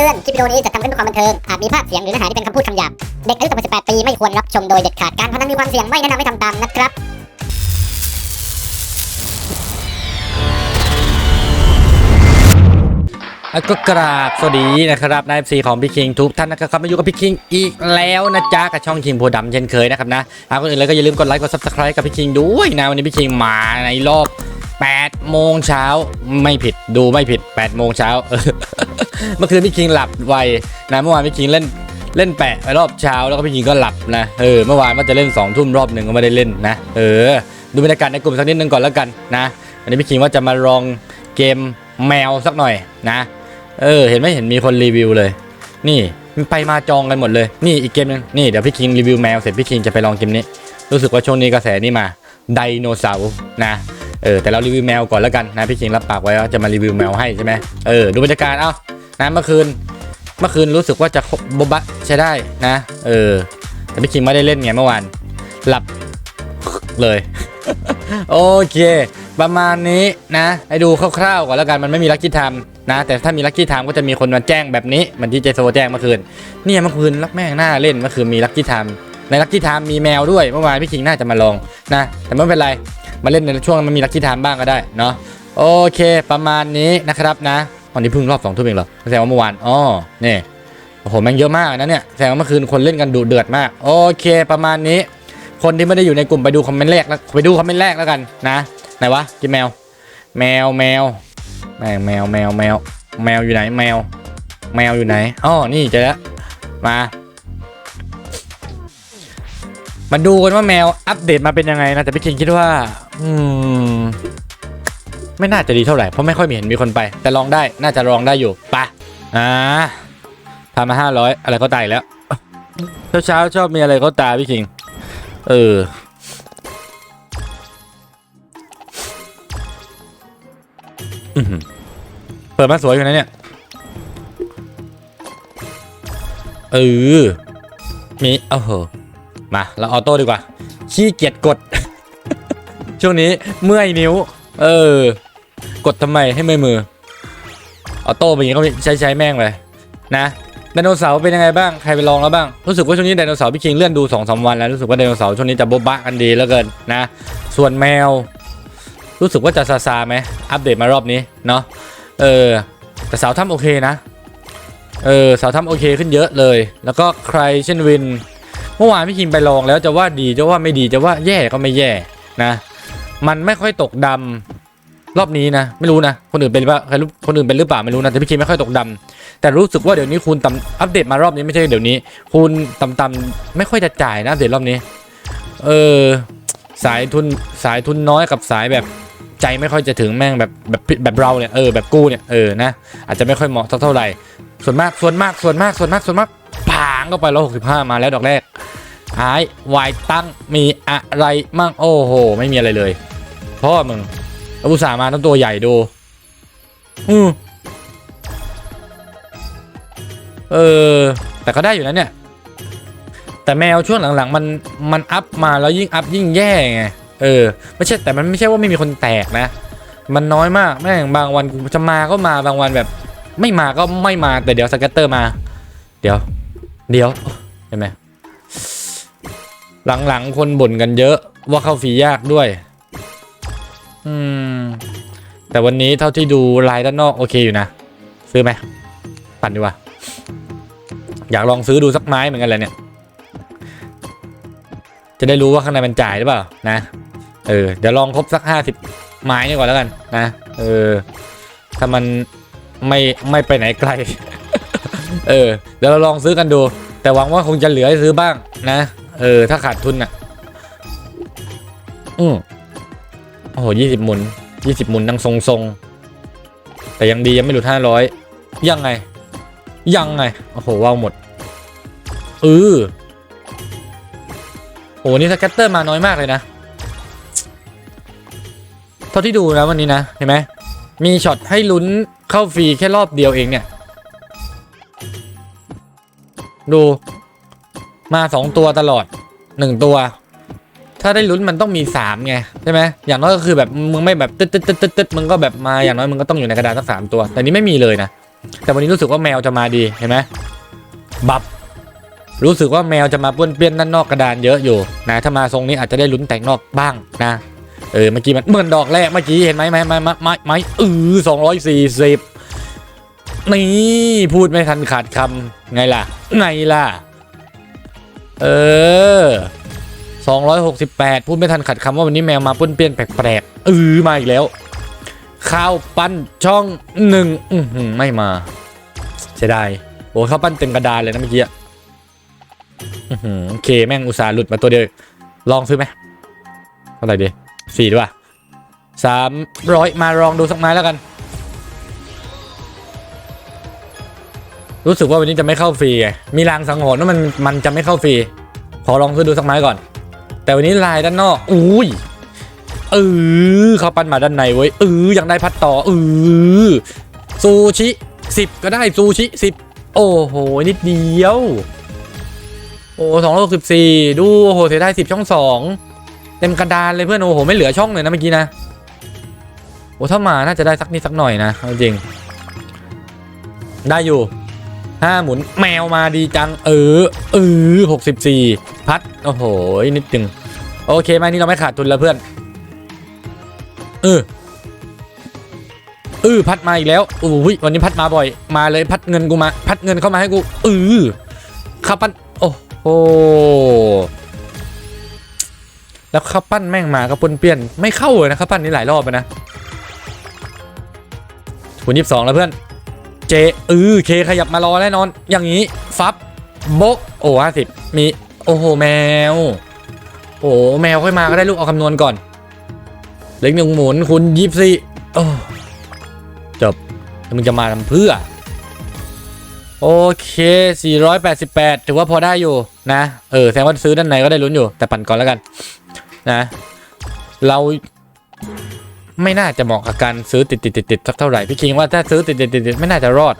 ตือน คลิปวิดีโอนี้จะทำขึ้นเพื่อความบันเทิง อาจมีภาพเสียงหรือเนื้อหาที่เป็นคำพูดคำหยาบ เด็กอายุต่ำกว่า18 ปีไม่ควรรับชมโดยเด็ดขาด การพนันมีความเสี่ยงไม่แนะนำให้ทำตามนะครับ แล้วก็กราบสวัสดีนะครับนายซีของพี่คิงทุกท่านนะครับมาอยู่กับพี่คิงอีกแล้วนะจ๊ะกับช่องคิงโพดำเช่นเคยนะครับนะเอาคนอื่นเลยก็อย่าลืมกดไลค์กดซับสไครต์กับพี่คิงด้วยนะวันนี้พี่คิงมาในรอบ 8โมงเช้าไม่ผิดดูไม่ผิด8โมงเช้าเมื่อคืนพี่คิงหลับไวนะเมื่อวานพี่คิงเล่นเล่นแปะไปรอบเช้าแล้วก็พี่คิงก็หลับนะเออเมื่อวานว่าจะเล่น2องทุ่มรอบหนึ่งก็ไม่ได้เล่นนะเออ ดูบรรยากาศในกลุ่มสักนิดนึงก่อนแล้วกันนะอันนี้พี่คิงว่าจะมาลองเกมแมวสักหน่อยนะ เออ เห็นไหมเห็นมีคนรีวิวเลย นี่มันไปมาจองกันหมดเลยนี่อีกเกมหนึงนี่เดี๋ยวพี่คิงรีวิวแมวเสร็จพี่คิงจะไปลองเกมนี้ รู้สึกว่าช่วงนี้กระแสนี่มาไดโนเสาร์นะ เออแต่เรารีวิวแมวก่อนแล้วกันนะพี่คิงรับปากไว้ว่าจะมารีวิวแมวให้ใช่ไหมเออดูบรรยากาศเอ้านะเมื่อคืนเมื่อคืนรู้สึกว่าจะบบะใช้ได้นะเออแต่พี่คิงไม่ได้เล่นไงเมื่อวานหลับเลยโอเค ประมาณนี้นะให้ดูคร่าวๆก่อนแล้วกันมันไม่มีลัคกี้ไทม์นะ แต่ถ้ามีลัคกี้ไทม์ก็จะมีคนมาแจ้งแบบนี้เหมันที่เจโซแจ้งเมื่อคืนเนี่ยเมื่อคืนรักแม่งหน้าเล่นเมื่อคืนมีลัคกี้ไทม์ในลัคกี้ไทม์มีแมวด้วยเมื่อวานพี่คิงน่าจะมาลองนะ แต่ไม่เป็นไร มาเล่นในช่วงมันมีลัคกี้ไทม์บ้างก็ได้เนาะโอเคประมาณนี้นะครับนะวันนี้เพิ่งรอบสองทุ่มเองเหรอแสดงว่าเมื่อวานอ๋อนี่โอ้โหแม่งเยอะมากนะเนี่ยแสดงว่าเมื่อคืนคนเล่นกันดุเดือดมากโอเค ประมาณนี้ คนที่ไม่ได้อยู่ในกลุ่มไปดูคอมเมนต์แรกแล้วไปดูคอมเมนต์แรกแล้วกันนะไหนวะกินแมว แมวแมวแมวแมวแมวแมวแมวอยู่ไหนแมว แมวอยู่ไหนอ๋อนี่เจอแล้วมามาดูกันว่าแมวอัปเดตมาเป็นยังไงนะแต่พี่คิงคิดว่า อืม ไม่น่าจะดีเท่าไหร่ เพราะไม่ค่อยมีเห็นมีคนไป แต่ลองได้ น่าจะลองได้อยู่ปะอ่าทำมาห้าร้อยอะไรก็ตายแล้วเช้าเช้าชอบมีอะไรก็ตายพี่คิง เออ เปิดมาสวยอยู่นะเนี่ย เออ มี เอ้าเหอมา เราออโต้ดีกว่า ขี้เกียจกด ช่วงนี้เมื่อยนิ้ว เออ กดทำไมให้เมื่อยมือออโต้เป็นอย่างนี้ก็ใช้ใช้แม่งเลยนะไดโนเสาร์เป็นยังไงบ้างใครไปลองแล้วบ้างรู้สึกว่าช่วงนี้ไดโนเสาร์พี่คิงเลื่อนดู2อสวันแล้วรู้สึกว่าไดโนเสาร์ช่วงนี้จะโบ๊ะบะกันดีเหลือเกินนะ ส่วนแมว รู้สึกว่าจะซาซาไหมอัปเดตมารอบนี้เนาะเออแต่สาวถ้ำโอเคนะเออสาวถ้ำโอเคขึ้นเยอะเลย แล้วก็ใครเช่นวิน เมื่อวานพี่คิงไปลองแล้วจะว่าดีจะว่าไม่ดีจะว่าแย่ก็ไม่แย่นะ มันไม่ค่อยตกดำรอบนี้นะ ไม่รู้นะคนอื่นเป็นหรือเปล่าใครรู้คนอื่นเป็นหรือเปล่าไม่รู้นะแต่พี่คิงไม่ค่อยตกดำแต่รู้สึกว่าเดี๋ยวนี้คูณต่ำอัปเดตมารอบนี้ไม่ใช่เดี๋ยวนี้คูณต่ำๆไม่ค่อยจะจ่ายนะอัปเดตรอบนี้ เออ สายทุนสายทุนน้อยกับสายแบบใจไม่ค่อยจะถึงแม่งแบบแบบแบบเราเนี่ยเออแบบกู้เนี่ยเออนะอาจจะไม่ค่อยเหมาะเท่าไหร่ส่วนมากส่วนมากส่วนมากส่วนมากส่วนมากผางก็ไปร้อยหกสิบห้ามาแล้วดอกแรกหายวายตั้งมีอะไรมั่งโอ้โห ไม่มีอะไรเลย พ่อมึงแล้วอุตส่าห์มาทั้งตัวใหญ่ดูอืมเออ แต่ก็ได้อยู่นะเนี่ย แต่แมวช่วงหลังๆ มันมันอัพมาแล้วยิ่งอัพยิ่งแย่ไงเออไม่ใช่แต่มันไม่ใช่ว่าไม่มีคนแตกนะ มันน้อยมากแม่งบางวันจะมาก็มาบางวันแบบ ไม่มาก็ไม่มาแต่เดี๋ยวสเก็ตเตอร์มา เดี๋ยว เดี๋ยวเห็นไหมหลังๆคนบ่นกันเยอะว่าเข้าฟรียากด้วย อืม แต่วันนี้เท่าที่ดูลายด้านนอกโอเคอยู่นะ ซื้อไหมปั่นดีกว่า อยากลองซื้อดูสักไม้เหมือนกันเลยเนี่ย จะได้รู้ว่าข้างในมันจ่ายหรือเปล่านะ เออ เดี๋ยวลองครบสักห้าสิบไม้นี่ก่อนแล้วกันนะ เออ ถ้ามันไม่ไม่ไปไหนไกล เออ เดี๋ยวเราลองซื้อกันดู แต่หวังว่าคงจะเหลือให้ซื้อบ้างนะ เออ ถ้าขาดทุนอะ อืม อ้โหยี่สิบหมุนยี่สิบหมุนดังทรงทรงๆ แต่ยังดียังไม่หลุดห้าร้อยยังไง ยังไง โอ้โหว้าวหมดเออโอ้โหนี่สแกตเตอร์มาน้อยมากเลยนะ เท่าที่ดูนะวันนี้นะ เห็นไหม มีช็อตให้ลุ้นเข้าฟรีแค่รอบเดียวเองเนี่ย ดู มาสองตัวตลอดหนึ่งตัว ถ้าได้ลุ้นมันต้องมีสามไงใช่ไหมอย่างน้อยก็คือแบบมึงไม่แบบตึ๊ดตึ๊ดตึ๊ดตึ๊ดตึ๊ดมึงก็แบบมาอย่างน้อยมึงก็ต้องอยู่ในกระดานสักสามตัว แต่นี้ไม่มีเลยนะ แต่วันนี้รู้สึกว่าแมวจะมาดีเห็นไหมบับรู้สึกว่าแมวจะมาป้วนเปี้ยนด้านนอกกระดานเยอะอยู่นะถ้ามาทรงนี้อาจจะได้ลุ้นแต่งนอกบ้างนะเออเมื่อกี้มันเหมือนดอกแรกเมื่อกี้เห็นไหมไหมไหมไหมไหมไหมเออสองร้อยสี่สิบนี่พูดไม่ทันขาดคำไงล่ะไงล่ะ เออ สองร้อยหกสิบแปดพูดไม่ทันขัดคำว่าวันนี้แมวมาปุ้นเปี้ยนแปลกๆเออมาอีกแล้ว ข้าวปั้นช่องหนึ่งอือหือไม่มาเสียดายโอ้ข้าวปั้นเต็มกระดานเลยนะเมื่อกี้โอเคแม่งอุตส่าห์หลุดมาตัวเดียว ลองซื้อไหมเท่าไหร่ดีสี่ด้วยสามร้อยมาลองดูสักไม้แล้วกัน รู้สึกว่าวันนี้จะไม่เข้าฟรีไงมีรางสังหรณ์ว่ามันมันจะไม่เข้าฟรีขอลองซื้อดูสักไม้ก่อน แต่วันนี้ลายด้านนอกอุ้ยเออเขาปั้นมาด้านในเว้ยเออยังได้พัดต่อเออซูชิสิบก็ได้ซูชิสิบโอ้โหนิดเดียว โอ้สองร้อยหกสิบสี่ดูโอ้โหเสียไดายสิบช่องสองเต็มกระดานเลยเพื่อนโอ้โหไม่เหลือช่องเลยนะเมื่อกี้นะโอ้ถ้ามาน่าจะได้สักนิดสักหน่อยนะจริง ได้อยู่ห้าหมุนแมวมาดีจัง เออเออหกสิบสี่ พัด โอ้โห นิดนึง โอเคไหมนี่เราไม่ขาดทุนแล้วเพื่อน เออเออพัดมาอีกแล้วอุ้ยวันนี้พัดมาบ่อย มาเลยพัดเงินกูมา พัดเงินเข้ามาให้กูเออข้าวปั้น โอ้โห แล้วข้าวปั้นแม่งมาก็ปนเปี้ยน ไม่เข้าเลยนะข้าวปั้นนี่หลายรอบไปนะคุณยี่สิบสองแล้วเพื่อน เจเออเคขยับมารอแน่นอน อย่างนี้ ฟับโบโอ้ห้าสิบมี โอ้โหแมว โอ้แมวค่อยมาก็ได้ลูกเอาคำนวณก่อน เล็กหนึ่งหมุนคุณยิบสี่จบแล้วมึงจะมาทำเพื่อ โอเค 488 ถือว่าพอได้อยู่นะ เออแสดงว่าซื้อด้านในก็ได้ลุ้นอยู่ แต่ปั่นก่อนแล้วกัน นะ เราไม่น่าจะเหมาะกับการซื้อติดติดติดติดสักเท่าไหร่ พี่คิงว่าถ้าซื้อติดติดติดติดไม่น่าจะรอด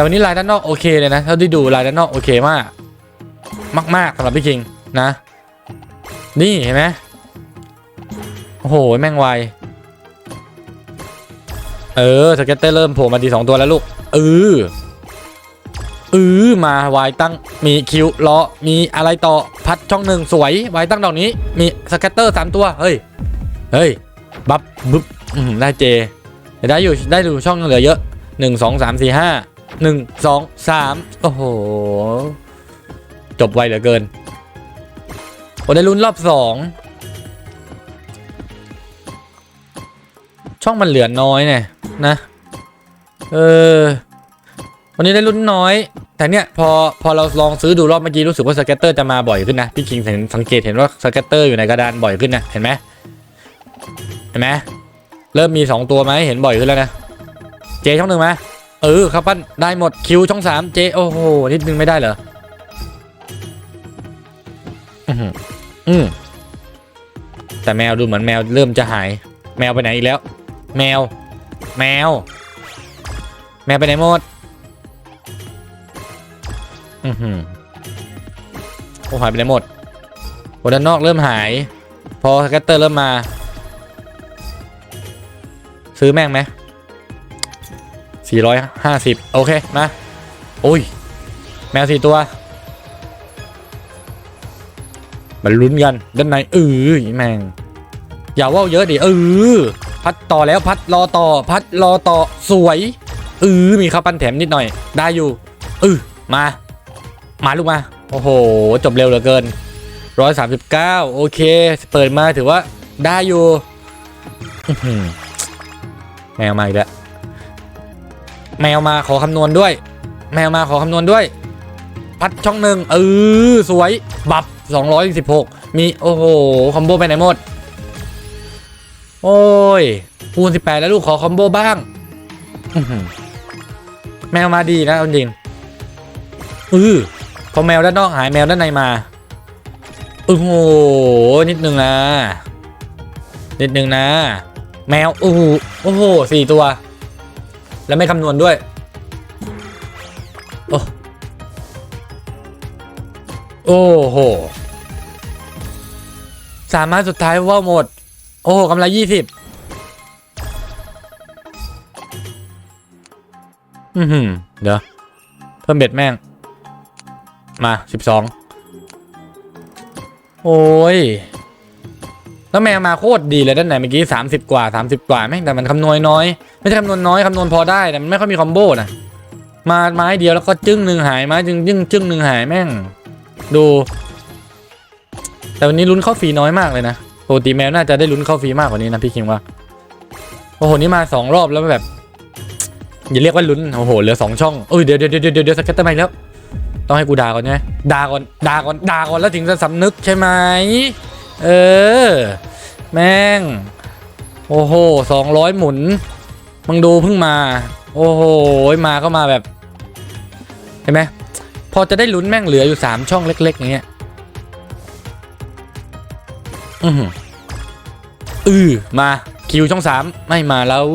แต่วันนี้ลายด้านนอกโอเคเลยนะเท่าที่ดูลายด้านนอกโอเคมากมากๆสำหรับพี่คิงนะ นี่เห็นไหมโอ้โหแม่งไวเออสเก็ตเตอร์เริ่มโผล่มาดีสองตัวแล้วลูกเออเออมาไวตั้งมีคิวล้อมีอะไรต่อพัดช่องหนึ่งสวยไวตั้งดอกนี้ มีสเก็ตเตอร์สามตัวเฮ้ยเฮ้ยบับบึบได้เจได้อยู่ได้อยู่ช่องเหลือเยอะหนึ่งสองสามสี่ห้า หนึ่งสองสามโอ้โห จบไวเหลือเกินโอ้ได้ลุ้นรอบสองช่องมันเหลือน้อยเนี่ยนะ เออ วันนี้ได้ลุ้นน้อย แต่เนี่ยพอพอเราลองซื้อดูรอบเมื่อกี้รู้สึกว่าสเก็ตเตอร์จะมาบ่อยขึ้นนะ พี่คิงเห็นสังเกตเห็นว่าสเก็ตเตอร์อยู่ในกระดานบ่อยขึ้นนะ เห็นไหมเห็นไหมเริ่มมีสองตัวไหมเห็นบ่อยขึ้นแล้วนะ เจช่องหนึ่งไหม เออครับปั้นได้หมดคิวช่องสามเจโอ้โหนิดนึงไม่ได้เหรออือหืออืมแต่แมวดูเหมือนแมวเริ่มจะหาย แมวไปไหนอีกแล้ว แมว แมว แมวไปไหนหมดอือหือโอ้หายไปไหนหมดโอ้ด้านนอกเริ่มหาย พอแกตเตอร์เริ่มมา ซื้อแม่งไหม สี่ร้อยห้าสิบโอเคมาโอ้ย แมวสี่ตัวมาลุ้นกัน ด้านในเออแม่ง อย่าว่าเยอะดิเออพัดต่อแล้วพัดรอต่อ พัดรอต่อสวยเออมีข้าวปั้นแถมนิดหน่อย ได้อยู่เออมา มาลูกมา โอ้โห จบเร็วเหลือเกินร้อยสามสิบเก้าโอเค เปิดมาถือว่าได้อยู่แมวมาอีกแล้ว แมวมาขอคำนวณด้วย แมวมาขอคำนวณด้วย พัดช่องหนึ่งเออสวย บับ216 มี โอ้โห คอมโบไปไหนหมด โอ้ยคูณ18 แล้วลูกขอคอมโบบ้าง แมวมาดีนะจริงเออพอแมวด้านนอกหายแมวด้านในมาโอ้โห นิดนึงนะ นิดนึงนะ แมวโอ้โหโอ้โหสี่ตัว แล้วไม่คำนวณด้วย โอ้โอ้โหสามารถสุดท้ายว่าวหมด โอ้โหกำไรยี่สิบอือหือเดี๋ยว เพิ่มเบ็ดแม่ง มาสิบสองโอ้ย แล้วแมวมาโคตรดีเลยด้านไหนเมื่อกี้สามสิบกว่าสามสิบกว่าแม่งแต่มันคำนวณน้อย ไม่ใช่คำนวณน้อยคำนวณพอได้แต่มันไม่ค่อยมีคอมโบนะมาไม้เดียวแล้วก็จึ้งหนึ่งหายไม้จึงจึ้งจึ้งหนึ่งหายแม่ง ดู แต่วันนี้ลุ้นเข้าฟรีน้อยมากเลยนะปกติแมวน่าจะได้ลุ้นเข้าฟรีมากกว่านี้นะพี่คิงว่าโอ้โหนี่มาสองรอบแล้วแบบอย่าเรียกว่าลุ้นโอ้โหเหลือสองช่องเอ้ยเดี๋ยวเดี๋ยวเดี๋ยวเดี๋ยวสเก็ตเตอร์ม่แล้ว ต้องให้กูด่าก่อนใช่ไหมด่าก่อนด่าก่อนด่าก่อนแล้วถึงจะสำนึกใช่ไหม เออ แม่ง โอ้โหสองร้อยหมุน มึงดูเพิ่งมา โอ้โห มาก็มาแบบ เห็นไหม พอจะได้ลุ้นแม่งเหลืออยู่สามช่องเล็ก ๆ อย่างเงี้ย อือหืออือมา คิวช่องสามไม่มาแล้ว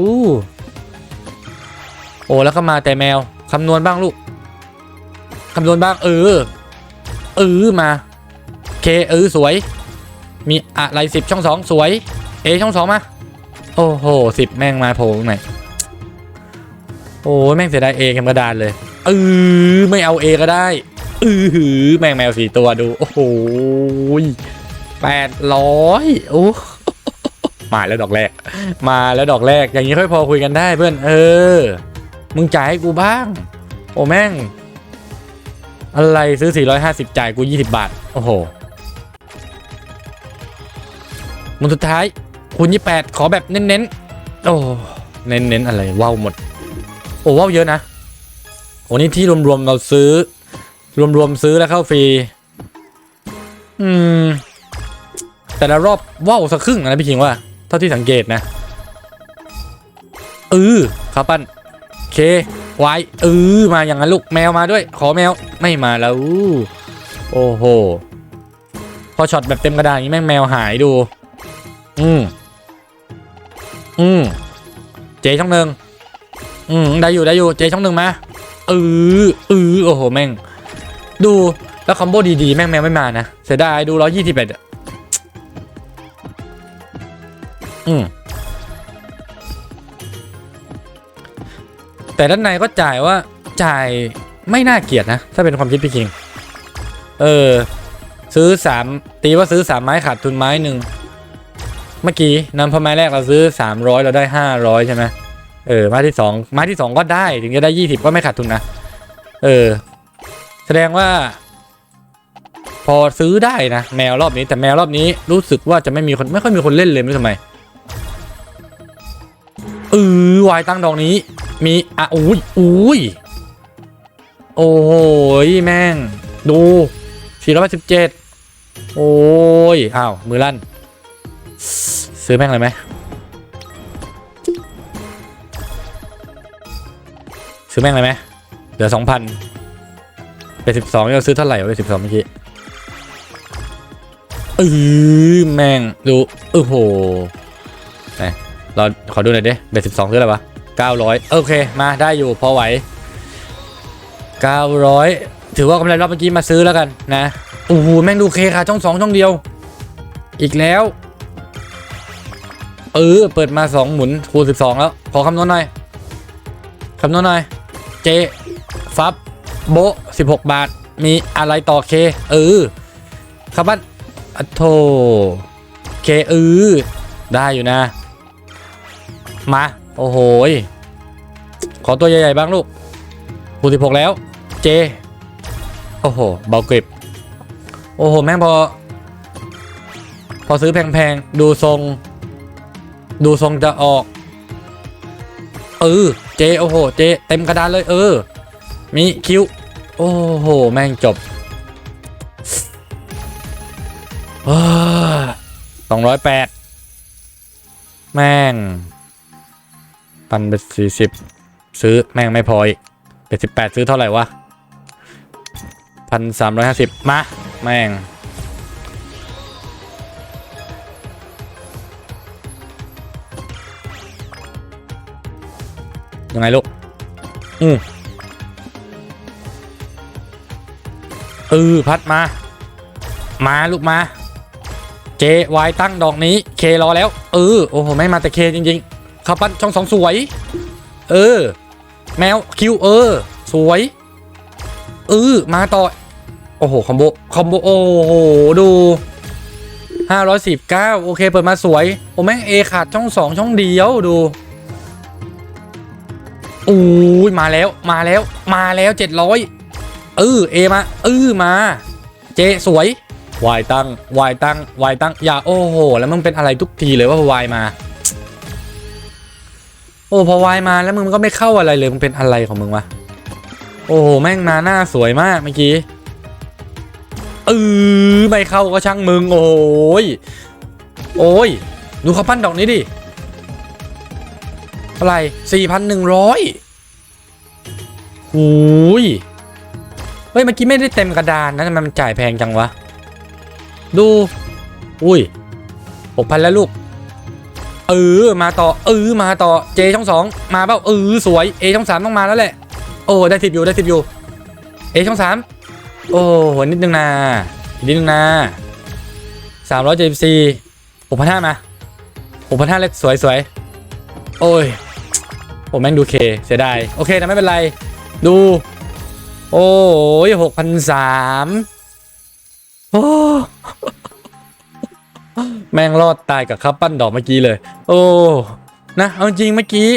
โอ้แล้วก็มาแต่แมว คำนวณบ้างลูก คำนวณบ้าง เออ เออมา เค เออ สวย มีอะไรสิบช่องสองสวย เอช่องสองมา โอ้โหสิบแม่งมาโผล่ไหนโอ้แม่งเสียดายเอเกมกระดานเลยเออไม่เอาเอก็ได้เออหือแม่งแมวสี่ตัวดูโอ้โหแปดร้อยโอ้มาแล้วดอกแรก มาแล้วดอกแรกอย่างนี้ค่อยพอคุยกันได้เพื่อน เออ มึงจ่ายให้กูบ้าง โอ้แม่ง อะไรซื้อ 450 จ่ายกู 20 บาท โอ้โห มึงสุดท้ายคูณ28 ขอแบบเน้นๆ โอ้เน้นๆ อะไรว้าวหมด โอ้ว้าวเยอะนะโอ้นี่ที่รวมๆเราซื้อ รวมๆซื้อแล้วเข้าฟรี อืม แต่ละรอบว้าวสักครึ่งนะพี่คิงว่า เท่าที่สังเกตนะเออครับปั้นเคไวเออมาอย่างนั้นลูกแมวมาด้วย ขอแมวไม่มาแล้ว โอ้โห พอช็อตแบบเต็มกระดานนี้แม่งแมวหายดู อืม อืม เจช่องหนึ่งอืม ได้อยู่ได้อยู่ เจช่องหนึ่งมาเออเออโอ้โห แม่ง ดูแล้วคอมโบดีๆ แม่งแมวไม่มานะ เสียดายดูร้อยยี่สิบเอ็ดอืม แต่ด้านในก็จ่ายว่าจ่ายไม่น่าเกลียดนะ ถ้าเป็นความคิดพี่คิง เออ ซื้อสามตีว่าซื้อสามไม้ขาดทุนไม้หนึ่ง เมื่อกี้นำพอไม้แรกเราซื้อสามร้อยเราได้ห้าร้อยใช่ไหมเออไม้ที่สองไม้ที่สองก็ได้ถึงจะได้ยี่สิบก็ไม่ขาดทุนนะ เออ แสดงว่า พอซื้อได้นะ แมวรอบนี้แต่แมวรอบนี้รู้สึกว่าจะไม่มีคนไม่ค่อยมีคนเล่นเลยไม่รู้ทำไมเออวายตั้งดอกนี้ มีอะอุ้ยอุ้ยโอ้โหแม่ง ดู487โอ้ยอ้าวมือลั่น ซื้อแม่งเลยไหมซื้อแม่งเลยไหมเหลือสองพันเป็นสิบสองเราซื้อเท่าไหร่เป็นสิบสองเมื่อกี้เออแม่งดูโอ้โหไหนเราขอดูหน่อยดิเบ็ดสิบสองซื้ออะไรวะ900โอเคมาได้อยู่พอไหว900ถือว่ากำไรรอบเมื่อกี้มาซื้อแล้วกันนะโอ้โหแม่งดูเคค่ะช่องสองช่องเดียว อีกแล้ว เออ เปิดมา 2 หมุนคูณ12 แล้ว ขอคำนวณหน่อย คำนวณหน่อย เจ ฟับ โบ 16 บาท มีอะไรต่อเค เออครับบ้านอะโทเคเออ ได้อยู่นะ มา โอ้โหยขอตัวใหญ่ ๆ บ้างลูกคูสิบหกแล้ว เจ โอ้โห เบากริบ โอ้โห แม่งพอ พอซื้อแพง ๆ ดูทรง ดูทรงจะออก เออ เจ โอ้โห เจ เต็มกระดานเลย เออ มีคิว โอ้โห แม่งจบสองร้อยแปด แม่ง ปันไปสี่สิบ ซื้อแม่งไม่พออีกเป็นสิบแปดซื้อเท่าไหร่วะพันสามร้อยห้าสิบมา แม่ง ยังไงลูก อือเออพัดมา มาลูกมา เจวายตั้งดอกนี้ เครอแล้ว เออ โอ้โห ไม่มาแต่เคจริงๆข้าวปั้นช่องสองสวย เออ แมวคิวเออ สวย เออ มาต่อ โอ้โห คอมโบ คอมโบ โอ้โห ดู519 โอเค เปิดมาสวย โอ้แม่งเอขาดช่องสองช่องเดียวดู อู้ยมาแล้วมาแล้วมาแล้ว700เออเอมาเออมา เจสวยวายตั้งวายตั้งวายตั้งอย่าโอ้โห แล้วมึงเป็นอะไรทุกทีเลยว่าวายมา โอ้พอวายมาแล้วมึงก็ไม่เข้าอะไรเลยมึงเป็นอะไรของมึงวะโอ้โหแม่งมาหน้าสวยมากเมื่อกี้เออไม่เข้าก็ช่างมึงโอ้ยโอ้ยดูเขาปั้นดอกนี้ดิ เท่าไหร่สี่พันหนึ่งร้อยโอ้ยเฮ้ยเมื่อกี้ไม่ได้เต็มกระดานนะทำไมมันจ่ายแพงจังวะ ดู อุ้ยหกพันแล้วลูก เออ มาต่อ เออ มาต่อ เจช่องสอง มาเปล่า เออ สวย เอช่องสามต้องมาแล้วแหละ โอ้ ได้สิบอยู่ ได้สิบอยู่ เอช่องสาม โอ้โหนิดนึงนะนิดนึงนะสามร้อยเจ็ดสิบสี่หกพันห้ามาหกพันห้าเล็กสวยสวยโอ้ย ผมแม่งดูเคเสียดายโอเคนะไม่เป็นไร ดู โอ้ยหกพันสามโอ้แม่งรอดตายกับข้าวปั้นดอกเมื่อกี้เลย โอ้นะเอาจริงเมื่อกี้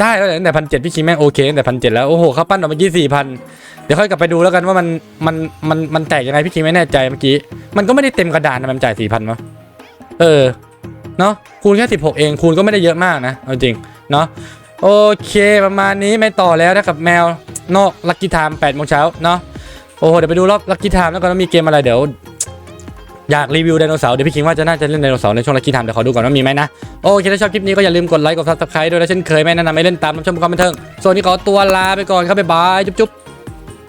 ได้แล้วตั้งแต่พันเจ็ดพี่คิงแม่งโอเคตั้งแต่พันเจ็ดแล้ว โอ้โหข้าวปั้นดอกเมื่อกี้สี่พันเดี๋ยวค่อยกลับไปดูแล้วกันว่ามันมันมันมันแตกยังไงพี่คิงไม่แน่ใจเมื่อกี้ มันก็ไม่ได้เต็มกระดานนะมันจ่ายสี่พันมั้งเออเนาะคูณแค่สิบหกเองคูณก็ไม่ได้เยอะมากนะ เอาจริง เนาะ โอเคประมาณนี้ไม่ต่อแล้วนะกับแมวนอกลักกี้ไทม์แปดโมงเช้าเนาะโอ้โหเดี๋ยวไปดูรอบลักกี้ไทม์แล้วกันว่ามีเกมอะไรเดี๋ยว อยากรีวิวไดโนเสาร์เดี๋ยวพี่คิงว่าจะน่าจะเล่นไดโนเสาร์ในช่วงลักกี้ไทม์เดี๋ยวขอดูก่อนว่ามีไหมนะโอเคถ้าชอบคลิปนี้ก็อย่าลืมกดไลค์กดซับสไครต์ด้วยนะเช่นเคยไม่แนะนำให้เล่นตามน้ำชมคอมเมนเทิงส่วนนี้ขอตัวลาไปก่อนครับบ๊ายบายจุ๊บ